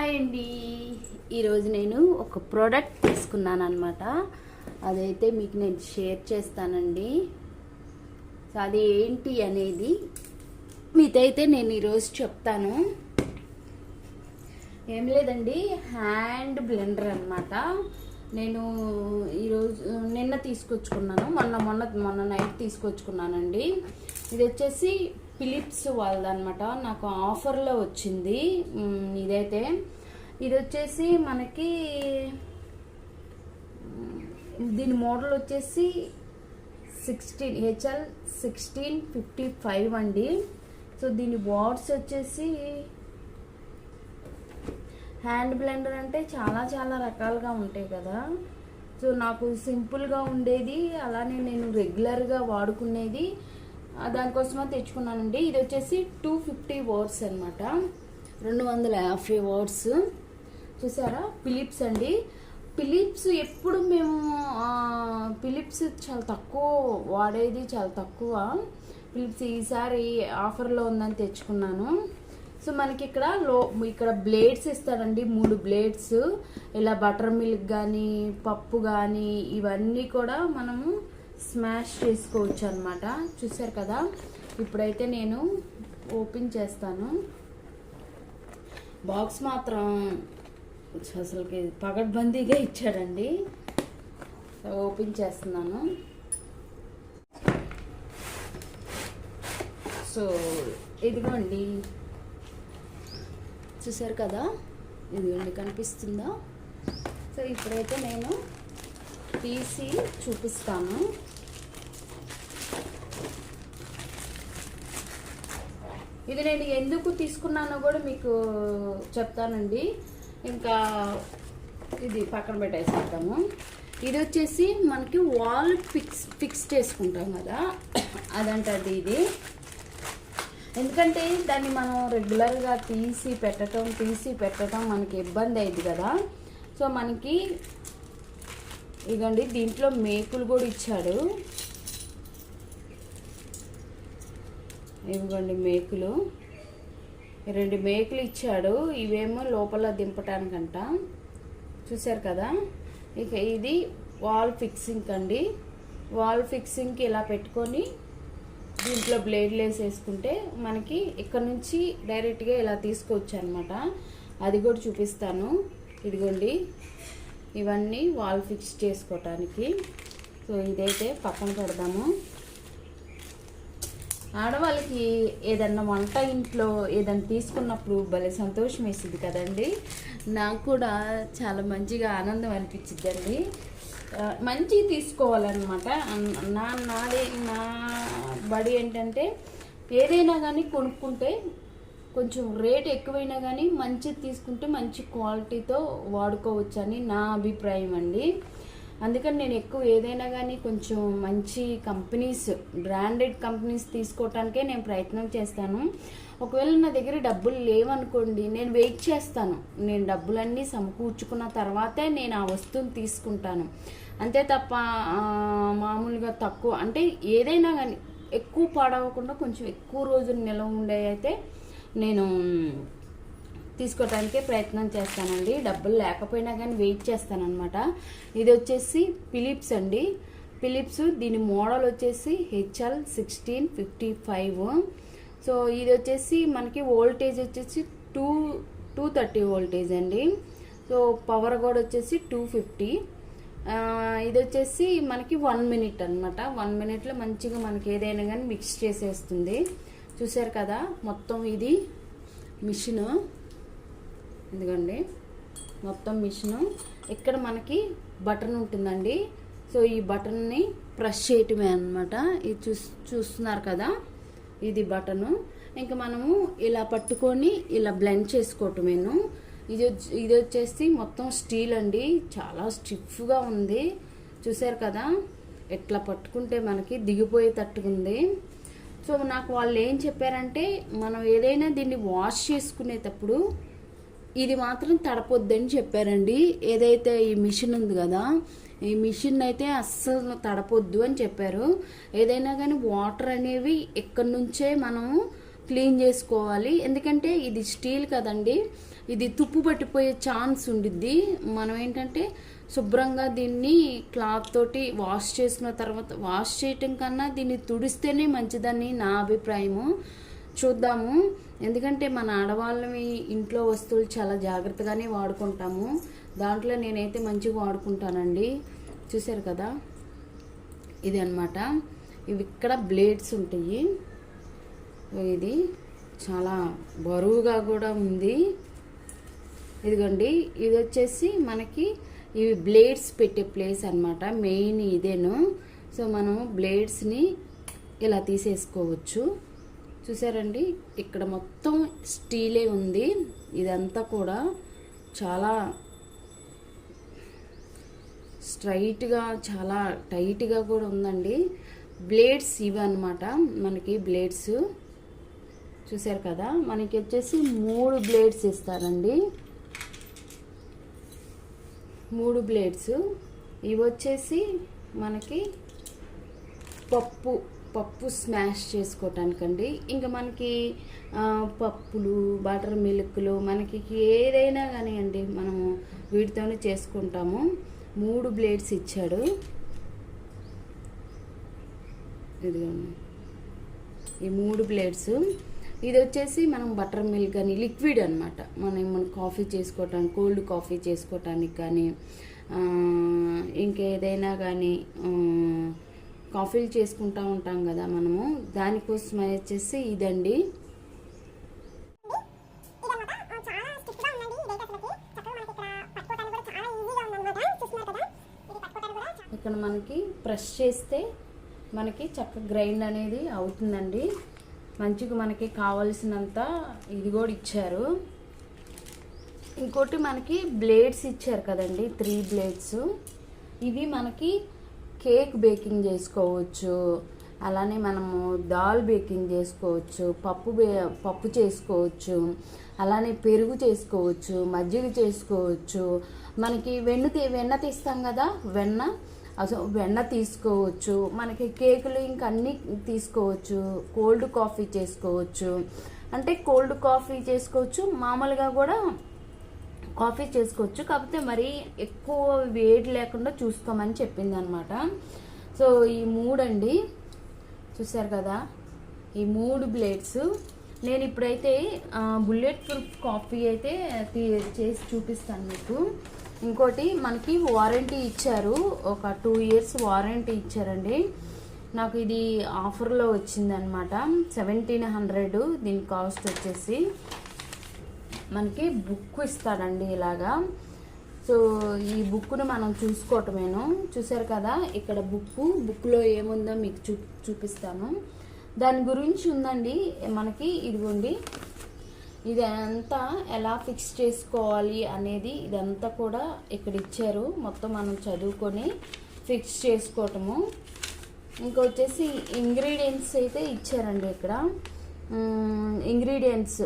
Hi అండి. ఈరోజు నేను ఒక ప్రోడక్ట్ తీసుకున్నాను అనమాట అదైతే మీకు నేను షేర్ చేస్తానండి. సో అది ఏంటి అనేది మీతైతే నేను ఈరోజు చెప్తాను. ఏం లేదండి హ్యాండ్ బ్లెండర్ అనమాట నేను ఈరోజు నిన్న తీసుకొచ్చుకున్నాను. మొన్న మొన్న మొన్న నైట్ తీసుకొచ్చుకున్నానండి. ఇది వచ్చేసి ఫిలిప్స్ వాళ్ళదనమాట నాకు ఆఫర్లో వచ్చింది. ఇదైతే ఇది వచ్చేసి మనకి దీని మోడల్ వచ్చేసి sixteen HL sixteen fifty five అండి. సో దీని వాట్స్ వచ్చేసి హ్యాండ్ బ్లెండర్ అంటే చాలా చాలా రకాలుగా ఉంటాయి కదా. సో నాకు సింపుల్గా ఉండేది అలానే నేను రెగ్యులర్గా వాడుకునేది దానికోసమే తెచ్చుకున్నానండి. ఇది వచ్చేసి టూ ఫిఫ్టీ వార్డ్స్ అనమాట రెండు వందల యాభై వార్డ్స్. చూసారా? పిలిప్స్ అండి. ఫిలిప్స్ ఎప్పుడు మేము పిలిప్స్ ఫిలిప్స్ చాలా తక్కువ వాడేది చాలా తక్కువ. పిలిప్స్ ఈసారి ఆఫర్లో ఉందని తెచ్చుకున్నాను. సో మనకి ఇక్కడ లో ఇక్కడ బ్లేడ్స్ ఇస్తారండి మూడు బ్లేడ్స్. ఇలా బటర్ మిల్క్ కానీ పప్పు కానీ ఇవన్నీ కూడా మనము స్మాష్ చేసుకోవచ్చు అనమాట చూసారు కదా? ఇప్పుడైతే నేను ఓపెన్ చేస్తాను. బాక్స్ మాత్రం అసలుకి పగడ్బందీగా ఇచ్చాడండి. ఓపెన్ చేస్తున్నాను. సో ఇదిగోండి. చూసారు కదా? ఇదిగోండి కనిపిస్తుందా? సో ఇప్పుడైతే నేను తీసి చూపిస్తాను. ఇది నేను ఎందుకు తీసుకున్నానో కూడా మీకు చెప్తానండి. ఇంకా ఇది పక్కన పెట్టేసేద్దాము. ఇది వచ్చేసి మనకి వాల్ ఫిక్స్ ఫిక్స్ చేసుకుంటాం కదా. అదంటది ఇది. ఎందుకంటే దాన్ని మనం రెగ్యులర్గా తీసి పెట్టడం తీసి పెట్టడం మనకి ఇబ్బంది అయింది కదా. సో మనకి ఇదండి దీంట్లో మేకులు కూడా ఇచ్చాడు. ఇవ్వండి మేకులు. రెండు మేకులు ఇచ్చాడు. ఇవేమో లోపల దింపటానికంట. చూశారు కదా? ఇక ఇది వాల్ ఫిక్సింగ్ అండి. వాల్ ఫిక్సింగ్కి ఇలా పెట్టుకొని దీంట్లో బ్లేడ్లు వేసేసుకుంటే మనకి ఇక్కడ నుంచి డైరెక్ట్గా ఇలా తీసుకోవచ్చు అనమాట అది కూడా చూపిస్తాను. ఇదిగోండి. ఇవన్నీ వాల్ ఫిక్స్ చేసుకోవటానికి సో ఇదైతే పక్కన పెడదాము. ఆడవాళ్ళకి ఏదన్నా వంట ఇంట్లో ఏదన్నా తీసుకున్నప్పుడు భలే సంతోషం వేసింది కదండి. నాకు కూడా చాలా మంచిగా ఆనందం అనిపించిద్దండి. మంచి తీసుకోవాలన్నమాట. నా నాదే నా బడి ఏంటంటే ఏదైనా కానీ కొనుక్కుంటే కొంచెం రేట్ ఎక్కువైనా కానీ మంచిది తీసుకుంటే మంచి క్వాలిటీతో వాడుకోవచ్చు అని నా అభిప్రాయం అండి. అందుకని నేను ఎక్కువ ఏదైనా కానీ కొంచెం మంచి కంపెనీస్ బ్రాండెడ్ కంపెనీస్ తీసుకోవటానికే నేను ప్రయత్నం చేస్తాను. ఒకవేళ నా దగ్గర డబ్బులు లేవనుకోండి నేను వెయిట్ చేస్తాను. నేను డబ్బులన్నీ సమకూర్చుకున్న తర్వాతే నేను ఆ వస్తువుని తీసుకుంటాను. అంతే తప్ప మామూలుగా తక్కువ అంటే ఏదైనా కానీ ఎక్కువ పాడవకుండా కొంచెం ఎక్కువ రోజులు నిల్వ ఉండే అయితే నేను తీసుకోవటానికే ప్రయత్నం చేస్తానండి. డబ్బులు లేకపోయినా కానీ వెయిట్ చేస్తానన్నమాట. ఇది వచ్చేసి ఫిలిప్స్ అండి. ఫిలిప్స్ దీని మోడల్ వచ్చేసి HL sixteen fifty five so ఇది వచ్చేసి మనకి వోల్టేజ్ వచ్చేసి టూ టూ థర్టీ వోల్టేజ్ అండి. సో పవర్ కూడా వచ్చేసి టూ ఫిఫ్టీ ఇది వచ్చేసి మనకి వన్ మినిట్ అనమాట వన్ మినిట్లో మంచిగా మనకి ఏదైనా కానీ మిక్స్ చేసేస్తుంది. చూసారు కదా? మొత్తం ఇది మిషన్ ఇదిగోండి. మొత్తం మిషను. ఇక్కడ మనకి బటన్ ఉంటుందండి. సో ఈ బటన్ని ప్రెస్ చేయటమే అనమాట ఇది చూస్ చూస్తున్నారు కదా? ఇది బటను. ఇంకా మనము ఇలా పట్టుకొని ఇలా బ్లెండ్ చేసుకోవటమేను. ఇది ఇది వచ్చేసి మొత్తం స్టీల్ అండి. చాలా స్టిఫ్గా ఉంది. చూసారు కదా? ఎట్లా పట్టుకుంటే మనకి దిగిపోయేటట్టుగా సో నాకు వాళ్ళు ఏం చెప్పారంటే మనం ఏదైనా దీన్ని వాష్ చేసుకునేటప్పుడు ఇది మాత్రం తడపొద్దని చెప్పారండి. ఏదైతే ఈ మిషన్ ఉంది కదా ఈ మిషన్ అయితే అస్సలు తడపొద్దు అని చెప్పారు. ఏదైనా కానీ వాటర్ అనేవి ఎక్కడి నుంచే మనం క్లీన్ చేసుకోవాలి. ఎందుకంటే ఇది స్టీల్ కదండి. ఇది తుప్పు పట్టిపోయే ఛాన్స్ ఉండిద్ది. మనం ఏంటంటే శుభ్రంగా దీన్ని క్లాత్ తోటి వాష్ చేసిన తర్వాత వాష్ చేయటం కన్నా దీన్ని తుడిస్తేనే మంచిదని నా అభిప్రాయము. చూద్దాము. ఎందుకంటే మన ఆడవాళ్ళని ఇంట్లో వస్తువులు చాలా జాగ్రత్తగానే వాడుకుంటాము. దాంట్లో నేనైతే మంచిగా వాడుకుంటానండి. చూశారు కదా? ఇది అన్నమాట. ఇవి ఇక్కడ బ్లేడ్స్ ఉంటాయి. ఇది చాలా బరువుగా కూడా ఉంది. ఇదిగోండి ఇది వచ్చేసి మనకి ఇవి బ్లేడ్స్ పెట్టే ప్లేస్ అన్నమాట. మెయిన్ ఇదేను. సో మనం బ్లేడ్స్ని ఇలా తీసేసుకోవచ్చు. చూసారండి? ఇక్కడ మొత్తం స్టీలే ఉంది. ఇదంతా కూడా చాలా స్ట్రైట్గా చాలా టైట్గా కూడా ఉందండి. బ్లేడ్స్ ఇవి అనమాట మనకి బ్లేడ్స్. చూసారు కదా? మనకి వచ్చేసి మూడు బ్లేడ్స్ ఇస్తారండి. మూడు బ్లేడ్స్. ఇవి వచ్చేసి మనకి పప్పు. పప్పు స్మాష్ చేసుకోవటానికండి ఇంకా మనకి పప్పులు బటర్ మిల్క్లు మనకి ఏదైనా కానివ్వండి మనము వీటితోనే చేసుకుంటాము. మూడు బ్లేడ్స్ ఇచ్చాడు. ఇదిగోండి. ఈ మూడు బ్లేడ్స్. ఇది వచ్చేసి మనం బటర్ మిల్క్ కానీ లిక్విడ్ అనమాట మనం మనం కాఫీ చేసుకోవటానికి కోల్డ్ కాఫీ చేసుకోవటానికి కానీ ఇంకేదైనా కానీ కాఫీలు చేసుకుంటా ఉంటాం కదా మనము. దానికోసం వచ్చేసి ఇదండి. ఇక్కడ మనకి ప్రెస్ చేస్తే మనకి చక్క గ్రైండ్ అనేది అవుతుందండి. మంచిగా మనకి కావలసినంత ఇది కూడా ఇచ్చారు. ఇంకోటి మనకి బ్లేడ్స్ ఇచ్చారు కదండి త్రీ బ్లేడ్స్. ఇవి మనకి కేక్ బేకింగ్ చేసుకోవచ్చు. అలానే మనము దాల్ బేకింగ్ చేసుకోవచ్చు పప్పు బే పప్పు చేసుకోవచ్చు అలానే పెరుగు చేసుకోవచ్చు మజ్జిగ చేసుకోవచ్చు. మనకి వెన్న తీ వెన్న తీస్తాం కదా వెన్న. అసలు వెన్న తీసుకోవచ్చు. మనకి కేకులు ఇంకా అన్నీ తీసుకోవచ్చు. కోల్డ్ కాఫీ చేసుకోవచ్చు. అంటే కోల్డ్ కాఫీ చేసుకోవచ్చు. మామూలుగా కూడా కాఫీ చేసుకోవచ్చు. కాకపోతే మరి ఎక్కువ వేడి లేకుండా చూసుకోమని చెప్పింది అనమాట సో ఈ మూడండి. చూసారు కదా? ఈ మూడు బ్లేడ్స్. నేను ఇప్పుడైతే బుల్లెట్ ప్రూఫ్ కాఫీ అయితే తీ- చేసి చూపిస్తాను మీకు. ఇంకోటి మనకి వారంటీ ఇచ్చారు. ఒక టూ ఇయర్స్ వారంటీ ఇచ్చారండి. నాకు ఇది ఆఫర్లో వచ్చిందనమాట. సెవెంటీన్ హండ్రెడ్ దీని కాస్ట్ వచ్చేసి. మనకి బుక్ ఇస్తాడండి ఇలాగా. సో ఈ బుక్ను మనం చూసుకోవటమేను. చూసారు కదా ఇక్కడ బుక్ బుక్లో ఏముందో మీకు చూ చూపిస్తాను. దాని గురించి ఉందండి మనకి ఇదిగోండి. ఇదంతా ఎలా ఫిక్స్ చేసుకోవాలి అనేది ఇదంతా కూడా ఇక్కడ ఇచ్చారు. మొత్తం మనం చదువుకొని ఫిక్స్ చేసుకోవటము. ఇంకా వచ్చేసి ఇంగ్రీడియంట్స్ అయితే ఇచ్చారండి ఇక్కడ. ఇంగ్రీడియంట్స్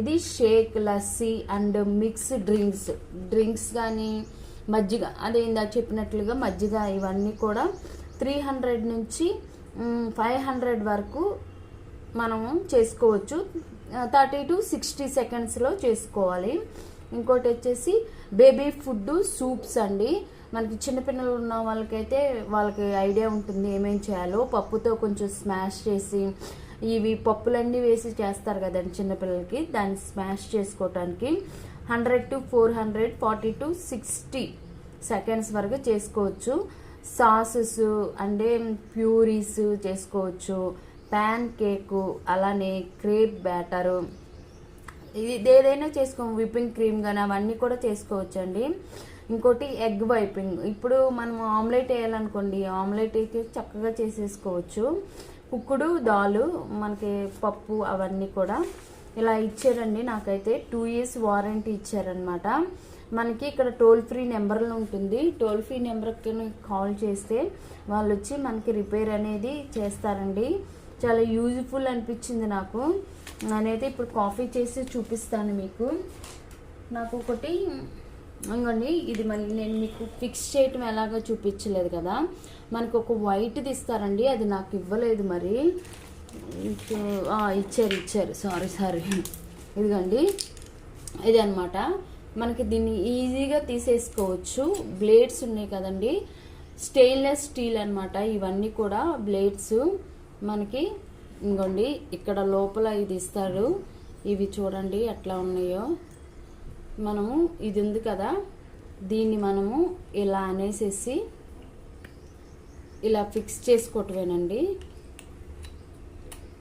ఇది shake lassi and mix drinks. Drinks కానీ మజ్జిగ. అదే ఇందాక చెప్పినట్లుగా మజ్జిగ ఇవన్నీ కూడా త్రీ హండ్రెడ్ నుంచి ఫైవ్ హండ్రెడ్ వరకు మనము చేసుకోవచ్చు. థర్టీ టు సిక్స్టీ సెకండ్స్లో చేసుకోవాలి. ఇంకోటి వచ్చేసి బేబీ ఫుడ్ సూప్స్ అండి. మనకి చిన్నపిల్లలు ఉన్న వాళ్ళకైతే వాళ్ళకి ఐడియా ఉంటుంది ఏమేం చేయాలో. పప్పుతో కొంచెం స్మాష్ చేసి ఇవి పప్పులన్నీ వేసి చేస్తారు కదండి చిన్నపిల్లలకి. దాన్ని స్మాష్ చేసుకోవటానికి hundred to four hundred forty to sixty seconds వరకు చేసుకోవచ్చు. సాసెస్ అంటే ప్యూరీస్ చేసుకోవచ్చు. ప్యాన్ కేకు అలానే క్రేప్ బ్యాటరు. ఇది ఏదైనా చేసుకో విప్పింగ్ క్రీమ్ కానీ అవన్నీ కూడా చేసుకోవచ్చండి. ఇంకోటి ఎగ్ వైపింగ్. ఇప్పుడు మనం ఆమ్లెట్ వేయాలనుకోండి ఆమ్లెట్ అయితే చక్కగా చేసేసుకోవచ్చు. కుక్కుడు దాలు మనకి పప్పు అవన్నీ కూడా ఇలా ఇచ్చారండి. నాకైతే టూ ఇయర్స్ వారంటీ ఇచ్చారనమాట మనకి ఇక్కడ టోల్ ఫ్రీ నెంబర్లు ఉంటుంది. టోల్ ఫ్రీ నెంబర్కి కాల్ చేస్తే వాళ్ళు వచ్చి మనకి రిపేర్ అనేది చేస్తారండి. చాలా యూజ్ఫుల్ అనిపించింది నాకు. నేనైతే ఇప్పుడు కాఫీ చేసి చూపిస్తాను మీకు. నాకు ఒకటి ఇంకోండి ఇది మళ్ళీ నేను మీకు ఫిక్స్ చేయటం ఎలాగో చూపించలేదు కదా. మనకు ఒక వైట్ది ఇస్తారండి అది నాకు ఇవ్వలేదు మరి. ఇచ్చారు ఇచ్చారు. సారీ సారీ ఇదిగోండి. ఇది అనమాట మనకి దీన్ని ఈజీగా తీసేసుకోవచ్చు. బ్లేడ్స్ ఉన్నాయి కదండి. స్టెయిన్లెస్ స్టీల్ అనమాట ఇవన్నీ కూడా బ్లేడ్స్ మనకి ఇంకోండి ఇక్కడ లోపల ఇది ఇస్తారు. ఇవి చూడండి ఎట్లా ఉన్నాయో. మనము ఇది ఉంది కదా? దీన్ని మనము ఇలా అనేసేసి ఇలా ఫిక్స్ చేసుకోవటమేనండి.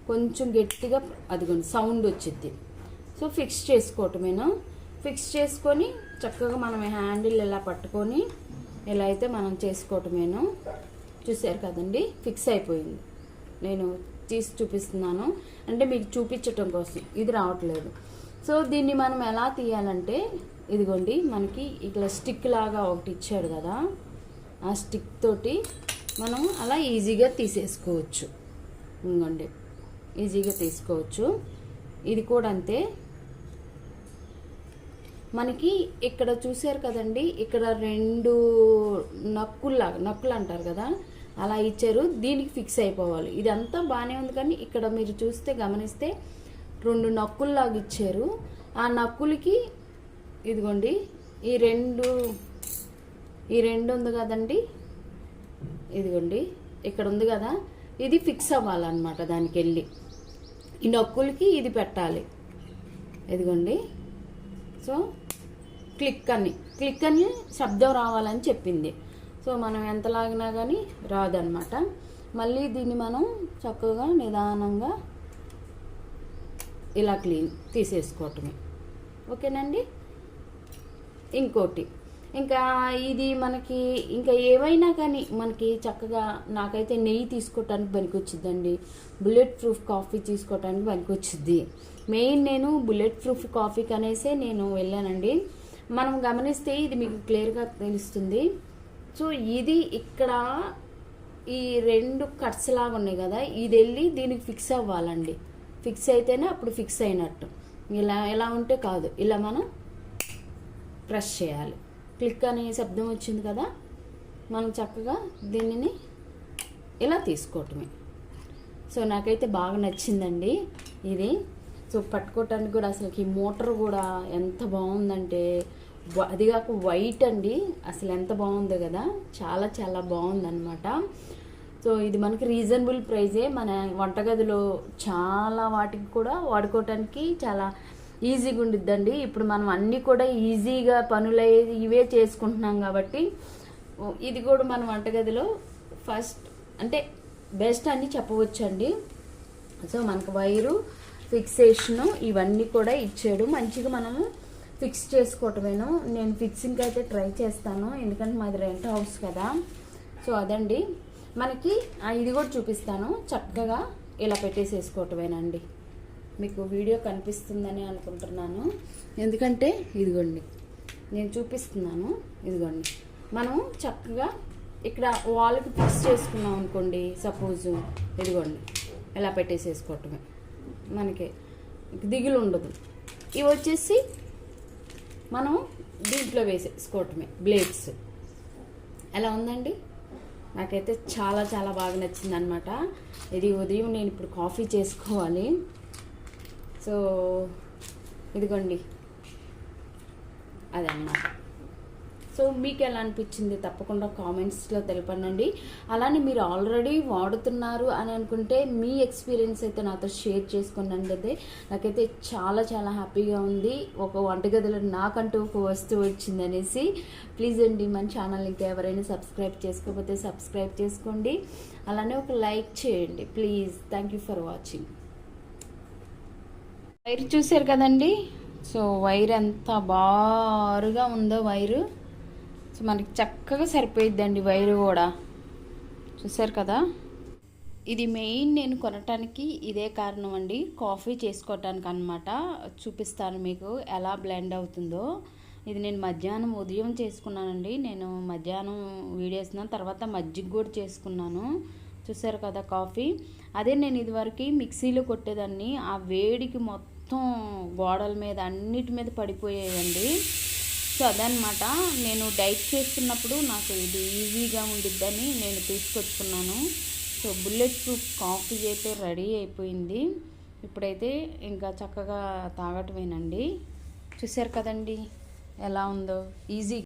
కొంచెం గట్టిగా అదిగోండి సౌండ్ వచ్చింది సో ఫిక్స్ చేసుకోవటమేను? ఫిక్స్ చేసుకొని చక్కగా మనం హ్యాండిల్ ఇలా పట్టుకొని ఇలా అయితే మనం చేసుకోవటమేను చూసారు కదండి ఫిక్స్ అయిపోయింది. నేను తీసి చూపిస్తున్నాను. అంటే మీకు చూపించటం కోసం ఇది రావట్లేదు. సో దీన్ని మనం ఎలా తీయాలంటే ఇదిగోండి మనకి ఇట్లా స్టిక్ లాగా ఒకటి ఇచ్చాడు కదా ఆ స్టిక్ తోటి మనం అలా ఈజీగా తీసేసుకోవచ్చు. ఇంకోండి ఈజీగా తీసుకోవచ్చు. ఇది కూడా అంతే. మనకి ఇక్కడ చూశారు కదండి ఇక్కడ రెండు నక్కుల్లాగా నక్కులు అంటారు కదా అలా ఇచ్చారు. దీనికి ఫిక్స్ అయిపోవాలి. ఇదంతా బాగానే ఉంది కానీ ఇక్కడ మీరు చూస్తే గమనిస్తే రెండు నక్కుల్లాగా ఇచ్చారు. ఆ నక్కులకి ఇదిగోండి ఈ రెండు ఈ రెండు ఉంది కదండి. ఇదిగోండి ఇక్కడ ఉంది కదా. ఇది ఫిక్స్ అవ్వాలన్నమాట దానికి వెళ్ళి ఈ నొక్కులకి ఇది పెట్టాలి. ఇదిగోండి. సో క్లిక్ అని క్లిక్ అని శబ్దం రావాలని చెప్పింది. సో మనం ఎంత లాగినా కానీ రాదనమాట మళ్ళీ దీన్ని మనం చక్కగా నిదానంగా ఇలా క్లీన్ తీసేసుకోవటమే. ఓకేనండి? ఇంకోటి ఇంకా ఇది మనకి ఇంకా ఏవైనా కానీ మనకి చక్కగా నాకైతే నెయ్యి తీసుకోవటానికి పనికొచ్చిద్దండి. బుల్లెట్ ప్రూఫ్ కాఫీ తీసుకోవటానికి పనికొచ్చిద్ది. మెయిన్ నేను బుల్లెట్ ప్రూఫ్ కాఫీకి అనేసే నేను వెళ్ళానండి. మనం గమనిస్తే ఇది మీకు క్లియర్గా తెలుస్తుంది. సో ఇది ఇక్కడ ఈ రెండు కట్స్ లాగా ఉన్నాయి కదా ఇది వెళ్ళి దీనికి ఫిక్స్ అవ్వాలండి. ఫిక్స్ అయితేనే అప్పుడు ఫిక్స్ అయినట్టు. ఇలా ఎలా ఉంటే కాదు. ఇలా మనం ప్రెస్ చేయాలి. క్లిక్ అనే శబ్దం వచ్చింది కదా? మనం చక్కగా దీనిని ఇలా తీసుకోవటమే. సో నాకైతే బాగా నచ్చిందండి ఇది. సో పట్టుకోవటానికి కూడా అసలుకి ఈ మోటార్ కూడా ఎంత బాగుందంటే అది కాక వైట్ అండి. అసలు ఎంత బాగుందో కదా? చాలా చాలా బాగుందన్నమాట. సో ఇది మనకి రీజనబుల్ ప్రైజే మన వంటగదిలో చాలా వాటికి కూడా వాడుకోవటానికి చాలా ఈజీగా ఉండిద్దండి. ఇప్పుడు మనం అన్నీ కూడా ఈజీగా పనులు ఇవే చేసుకుంటున్నాం కాబట్టి ఇది కూడా మన వంటగదిలో ఫస్ట్ అంటే బెస్ట్ అని చెప్పవచ్చండి. సో మనకు వైరు ఫిక్సేషను ఇవన్నీ కూడా ఇచ్చాడు. మంచిగా మనము ఫిక్స్ చేసుకోవటమేను. నేను ఫిక్సింగ్కి అయితే ట్రై చేస్తాను. ఎందుకంటే మాది రెంట్ హౌస్ కదా. సో అదండి. మనకి ఇది కూడా చూపిస్తాను. చక్కగా ఇలా పెట్టేసేసుకోవటమేనండి. మీకు వీడియో కనిపిస్తుందని అనుకుంటున్నాను. ఎందుకంటే ఇదిగోండి నేను చూపిస్తున్నాను. ఇదిగోండి మనం చక్కగా ఇక్కడ వాల్కి ఫిక్స్ చేసుకున్నాం అనుకోండి సపోజు ఇదిగోండి ఇలా పెట్టేసేసుకోవటమే. మనకి దిగులు ఉండదు ఇవి వచ్చేసి మనం దీంట్లో వేసేసుకోవటమే బ్లేడ్స్. ఎలా ఉందండి? నాకైతే చాలా చాలా బాగా నచ్చింది అనమాట ఇది ఉదయం నేను ఇప్పుడు కాఫీ చేసుకోవాలి. సో ఇదిగోండి. అదన్నమాట. సో మీకు ఎలా అనిపించింది? తప్పకుండా కామెంట్స్లో తెలపండి అలానే మీరు ఆల్రెడీ వాడుతున్నారు అని అనుకుంటే మీ ఎక్స్పీరియన్స్ అయితే నాతో షేర్ చేసుకోండి అయితే నాకైతే చాలా చాలా హ్యాపీగా ఉంది. ఒక వంటగదిలో నాకంటూ ఒక వస్తువు వచ్చింది అనేసి. ప్లీజ్ అండి మన ఛానల్ ఇంకా ఎవరైనా సబ్స్క్రైబ్ చేసుకోకపోతే సబ్స్క్రైబ్ చేసుకోండి. అలానే ఒక లైక్ చేయండి. Please thank you for watching wire చూసారు కదండి? సో వైర్ ఎంత బారుగా ఉందో వైరు. సో మనకి చక్కగా సరిపోయిద్దండి వైరు కూడా. చూసారు కదా? ఇది మెయిన్ నేను కొనటానికి ఇదే కారణం అండి. కాఫీ చేసుకోవటానికి అనమాట చూపిస్తాను మీకు ఎలా బ్లెండ్ అవుతుందో. ఇది నేను మధ్యాహ్నం ఉదయం చేసుకున్నానండి. నేను మధ్యాహ్నం వీడియోస్ తర్వాత మజ్జిగ కూడా చేసుకున్నాను. చూసారు కదా కాఫీ? అదే నేను ఇదివరకు మిక్సీలో కొట్టేదాన్ని. ఆ వేడికి మొత్తం గోడల మీద అన్నిటి మీద పడిపోయాయండి. సో అదనమాట నేను డైట్ చేస్తున్నప్పుడు నాకు ఇది ఈజీగా ఉండిద్దని నేను తీసుకొచ్చుకున్నాను. సో బుల్లెట్ ప్రూఫ్ కాఫీ అయితే రెడీ అయిపోయింది. ఇప్పుడైతే ఇంకా చక్కగా తాగటమేనండి. చూసారు కదండి ఎలా ఉందో. ఈజీ